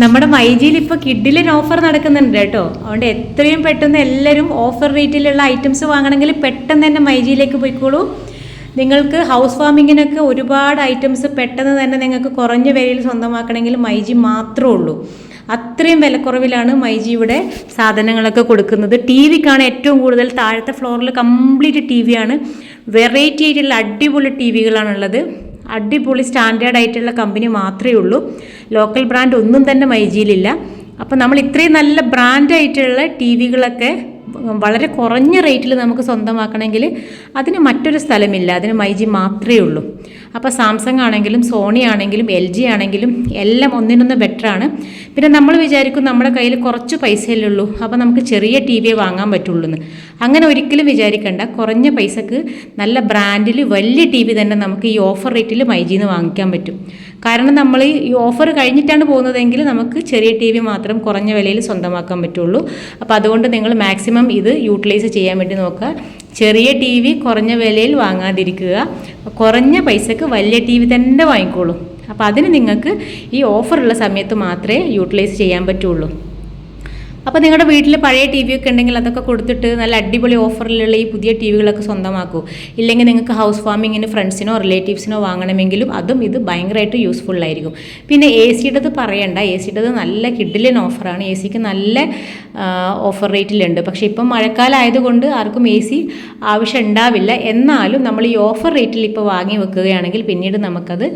നമ്മുടെ മൈജിയിൽ ഇപ്പോൾ കിഡിലിൻ ഓഫർ നടക്കുന്നുണ്ട് കേട്ടോ. അതുകൊണ്ട് എത്രയും പെട്ടെന്ന് എല്ലാവരും ഓഫർ റേറ്റിലുള്ള ഐറ്റംസ് വാങ്ങണമെങ്കിൽ പെട്ടെന്ന് തന്നെ മൈജിയിലേക്ക് പോയിക്കോളൂ. നിങ്ങൾക്ക് ഹൗസ് വാമിങ്ങിനൊക്കെ ഒരുപാട് ഐറ്റംസ് പെട്ടെന്ന് തന്നെ നിങ്ങൾക്ക് കുറഞ്ഞ വിലയിൽ സ്വന്തമാക്കണമെങ്കിൽ മൈജി മാത്രമേ ഉള്ളൂ. അത്രയും വിലക്കുറവിലാണ് മൈജി ഇവിടെ സാധനങ്ങളൊക്കെ കൊടുക്കുന്നത്. ടി വിക്കാണ് ഏറ്റവും കൂടുതൽ താഴത്തെ ഫ്ലോറിൽ കംപ്ലീറ്റ് ടി വിയാണ് വെറൈറ്റി ആയിട്ടുള്ള അടിപൊളി ടി വികളാണുള്ളത് അടിപൊളി സ്റ്റാൻഡേർഡ് ആയിട്ടുള്ള കമ്പനി മാത്രമേ ഉള്ളൂ. ലോക്കൽ ബ്രാൻഡ് ഒന്നും തന്നെ മൈജിയിലില്ല അപ്പോൾ നമ്മൾ ഇത്രയും നല്ല ബ്രാൻഡായിട്ടുള്ള ടി വികളൊക്കെ വളരെ കുറഞ്ഞ റേറ്റിൽ നമുക്ക് സ്വന്തമാക്കണമെങ്കിൽ അതിന് മറ്റൊരു സ്ഥലമില്ല. അതിന് മൈജി മാത്രമേ ഉള്ളൂ. അപ്പോൾ സാംസങ് ആണെങ്കിലും സോണി ആണെങ്കിലും എൽ ജി ആണെങ്കിലും എല്ലാം ഒന്നിനൊന്ന് ബെറ്ററാണ് പിന്നെ നമ്മൾ വിചാരിക്കും നമ്മുടെ കയ്യിൽ കുറച്ച് പൈസയല്ലേ ഉള്ളൂ. അപ്പോൾ നമുക്ക് ചെറിയ ടി വിയെ വാങ്ങാൻ പറ്റുള്ളൂ എന്ന് അങ്ങനെ ഒരിക്കലും വിചാരിക്കേണ്ട. കുറഞ്ഞ പൈസക്ക് നല്ല ബ്രാൻഡിൽ വലിയ ടി വി തന്നെ നമുക്ക് ഈ ഓഫർ റേറ്റിൽ മൈജിന്ന് വാങ്ങിക്കാൻ പറ്റും. കാരണം നമ്മൾ ഈ ഓഫർ കഴിഞ്ഞിട്ടാണ് പോകുന്നതെങ്കിൽ നമുക്ക് ചെറിയ ടി വി മാത്രം കുറഞ്ഞ വിലയിൽ സ്വന്തമാക്കാൻ പറ്റുള്ളൂ. അപ്പോൾ അതുകൊണ്ട് നിങ്ങൾ മാക്സിമം ഇത് യൂട്ടിലൈസ് ചെയ്യാൻ വേണ്ടി നോക്കുക. ചെറിയ ടി വി കുറഞ്ഞ വിലയിൽ വാങ്ങാതിരിക്കുക. കുറഞ്ഞ പൈസക്ക് വലിയ ടി വി തന്നെ വാങ്ങിക്കോളൂ. അപ്പോൾ അതിന് നിങ്ങൾക്ക് ഈ ഓഫറുള്ള സമയത്ത് മാത്രമേ യൂട്ടിലൈസ് ചെയ്യാൻ പറ്റുള്ളൂ. അപ്പോൾ നിങ്ങളുടെ വീട്ടിൽ പഴയ ടി വി ഒക്കെ ഉണ്ടെങ്കിൽ അതൊക്കെ കൊടുത്തിട്ട് നല്ല അടിപൊളി ഓഫറിലുള്ള ഈ പുതിയ ടി വികളൊക്കെ സ്വന്തമാക്കൂ. ഇല്ലെങ്കിൽ നിങ്ങൾക്ക് ഹൗസ് ഫാമിങ്ങിന് ഫ്രണ്ട്സിനോ റിലേറ്റീവ്സിനോ വാങ്ങണമെങ്കിലും അതും ഇത് ഭയങ്കരമായിട്ട് യൂസ്ഫുൾ ആയിരിക്കും. പിന്നെ എ സിയുടേത് പറയണ്ട. എ സിയുടേത് നല്ല കിഡിലിന് ഓഫറാണ് എ സിക്ക് നല്ല ഓഫർ റേറ്റിലുണ്ട് പക്ഷേ ഇപ്പം മഴക്കാലം ആയതുകൊണ്ട് ആർക്കും എ സി ആവശ്യം ഉണ്ടാവില്ല. എന്നാലും നമ്മൾ ഈ ഓഫർ റേറ്റിൽ ഇപ്പോൾ വാങ്ങി വെക്കുകയാണെങ്കിൽ പിന്നീട് നമുക്കത്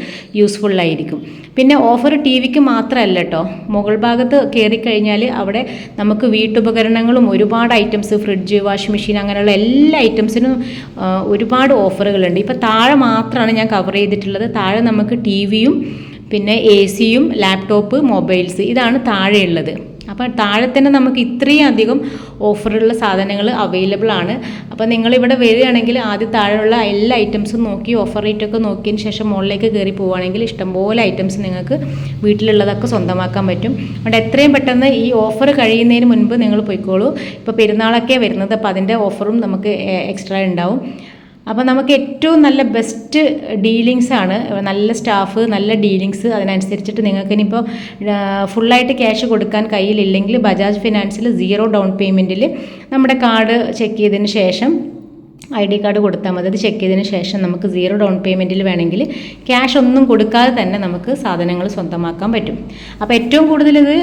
യൂസ്ഫുൾ ആയിരിക്കും. പിന്നെ ഓഫർ ടി വിക്ക് മാത്രമല്ല കേട്ടോ മുകൾ ഭാഗത്ത് കയറിക്കഴിഞ്ഞാൽ അവിടെ നമുക്ക് വീട്ടുപകരണങ്ങളും ഒരുപാട് ഐറ്റംസ് ഫ്രിഡ്ജ് വാഷിംഗ് മെഷീൻ അങ്ങനെയുള്ള എല്ലാ ഐറ്റംസിനും ഒരുപാട് ഓഫറുകളുണ്ട് ഇപ്പോൾ താഴെ മാത്രമാണ് ഞാൻ കവർ ചെയ്തിട്ടുള്ളത്. താഴെ നമുക്ക് ടി വിയും പിന്നെ എ സിയും ലാപ്ടോപ്പ് മൊബൈൽസ് ഇതാണ് താഴെയുള്ളത്. അപ്പോൾ താഴെ തന്നെ നമുക്ക് ഇത്രയും അധികം ഓഫറുള്ള സാധനങ്ങൾ അവൈലബിൾ ആണ്. അപ്പോൾ നിങ്ങളിവിടെ വരികയാണെങ്കിൽ ആദ്യം താഴെയുള്ള എല്ലാ ഐറ്റംസും നോക്കി ഓഫർ റേറ്റ് ഒക്കെ നോക്കിയതിന് ശേഷം മുകളിലേക്ക് കയറി പോവുകയാണെങ്കിൽ ഇഷ്ടംപോലെ ഐറ്റംസ് നിങ്ങൾക്ക് വീട്ടിലുള്ളതൊക്കെ സ്വന്തമാക്കാൻ പറ്റും. അതുകൊണ്ട് എത്രയും പെട്ടെന്ന് ഈ ഓഫർ കഴിയുന്നതിന് മുൻപ് നിങ്ങൾ പോയിക്കോളൂ. ഇപ്പോൾ പെരുന്നാളൊക്കെ വരുന്നത് അപ്പോൾ അതിന്റെ ഓഫറും നമുക്ക് എക്സ്ട്രാ ഉണ്ടാവും. അപ്പോൾ നമുക്ക് ഏറ്റവും നല്ല ബെസ്റ്റ് ഡീലിങ്സ് ആണ്. നല്ല സ്റ്റാഫ് നല്ല ഡീലിങ്സ് അതിനനുസരിച്ചിട്ട് നിങ്ങൾക്ക് ഇനിയിപ്പോൾ ഫുള്ളായിട്ട് ക്യാഷ് കൊടുക്കാൻ കയ്യിലില്ലെങ്കിൽ ബജാജ് ഫിനാൻസിൽ സീറോ ഡൗൺ പേയ്മെന്റിൽ നമ്മുടെ കാർഡ് ചെക്ക് ചെയ്തതിന് ശേഷം ഐ ഡി കാർഡ് കൊടുത്താൽ മതി. അത് ചെക്ക് ചെയ്തതിന് ശേഷം നമുക്ക് സീറോ ഡൗൺ പേയ്മെന്റിൽ വേണമെങ്കിൽ ക്യാഷ് ഒന്നും കൊടുക്കാതെ തന്നെ നമുക്ക് സാധനങ്ങൾ സ്വന്തമാക്കാൻ പറ്റും. അപ്പോൾ ഏറ്റവും കൂടുതൽ ഇത്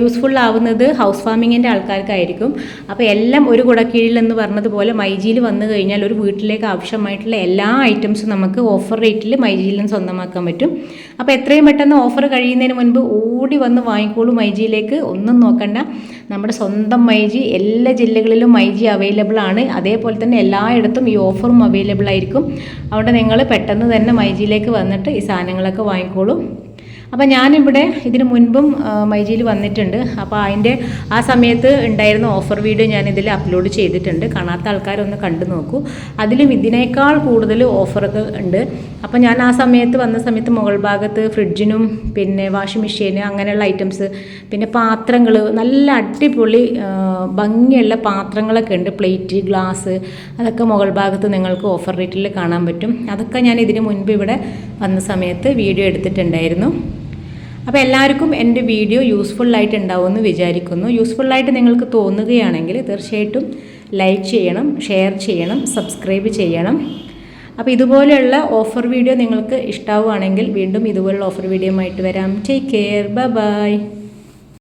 യൂസ്ഫുൾ ആവുന്നത് ഹൗസ് ഫാമിങ്ങിന്റെ ആൾക്കാർക്കായിരിക്കും. അപ്പോൾ എല്ലാം ഒരു കുടക്കീഴിൽ എന്ന് പറഞ്ഞതുപോലെ മൈജിയിൽ വന്നു കഴിഞ്ഞാൽ ഒരു വീട്ടിലേക്ക് ആവശ്യമായിട്ടുള്ള എല്ലാ ഐറ്റംസും നമുക്ക് ഓഫർ റേറ്റിൽ മൈജിയിൽ നിന്ന് സ്വന്തമാക്കാൻ പറ്റും. അപ്പോൾ എത്രയും പെട്ടെന്ന് ഓഫർ കഴിയുന്നതിന് മുൻപ് ഓടി വന്ന് വാങ്ങിക്കോളൂ മൈജിയിലേക്ക്. ഒന്നും നോക്കണ്ട. നമ്മുടെ സ്വന്തം മൈജി എല്ലാ ജില്ലകളിലും മൈജി അവൈലബിൾ ആണ്. അതേപോലെ തന്നെ എല്ലായിടത്തും ഈ ഓഫറും അവൈലബിൾ ആയിരിക്കും. അവിടെ നിങ്ങൾ പെട്ടെന്ന് തന്നെ മൈജിയിലേക്ക് വന്നിട്ട് ഈ സാധനങ്ങളൊക്കെ വാങ്ങിക്കോളൂ. അപ്പോൾ ഞാനിവിടെ ഇതിന് മുൻപും മൈജിയിൽ വന്നിട്ടുണ്ട്. അപ്പോൾ അതിന്റെ ആ സമയത്ത് ഉണ്ടായിരുന്ന ഓഫർ വീഡിയോ ഞാൻ ഇതിൽ അപ്ലോഡ് ചെയ്തിട്ടുണ്ട്. കാണാത്ത ആൾക്കാരൊന്ന് കണ്ടു നോക്കൂ. അതിലും ഇതിനേക്കാൾ കൂടുതൽ ഓഫറൊക്കെ ഉണ്ട്. അപ്പോൾ ഞാൻ ആ സമയത്ത് വന്ന സമയത്ത് മുകൾ ഭാഗത്ത് ഫ്രിഡ്ജിനും പിന്നെ വാഷിംഗ് മെഷീന് അങ്ങനെയുള്ള ഐറ്റംസ് പിന്നെ പാത്രങ്ങൾ നല്ല അടിപൊളി ഭംഗിയുള്ള പാത്രങ്ങളൊക്കെ ഉണ്ട്. പ്ലേറ്റ് ഗ്ലാസ് അതൊക്കെ മുകൾ ഭാഗത്ത് നിങ്ങൾക്ക് ഓഫർ റേറ്റിൽ കാണാൻ പറ്റും. അതൊക്കെ ഞാൻ ഇതിന് മുൻപ് ഇവിടെ വന്ന സമയത്ത് വീഡിയോ എടുത്തിട്ടുണ്ടായിരുന്നു. അപ്പോൾ എല്ലാവർക്കും എന്റെ വീഡിയോ യൂസ്ഫുൾ ആയിട്ട് ഉണ്ടാവുമെന്ന് വിചാരിക്കുന്നു. യൂസ്ഫുൾ ആയിട്ട് നിങ്ങൾക്ക് തോന്നുകയാണെങ്കിൽ തീർച്ചയായിട്ടും ലൈക്ക് ചെയ്യണം ഷെയർ ചെയ്യണം സബ്സ്ക്രൈബ് ചെയ്യണം. അപ്പോൾ ഇതുപോലെയുള്ള ഓഫർ വീഡിയോ നിങ്ങൾക്ക് ഇഷ്ടമാവുകയാണെങ്കിൽ വീണ്ടും ഇതുപോലുള്ള ഓഫർ വീഡിയോ ആയിട്ട് വരാം. Take care bye bye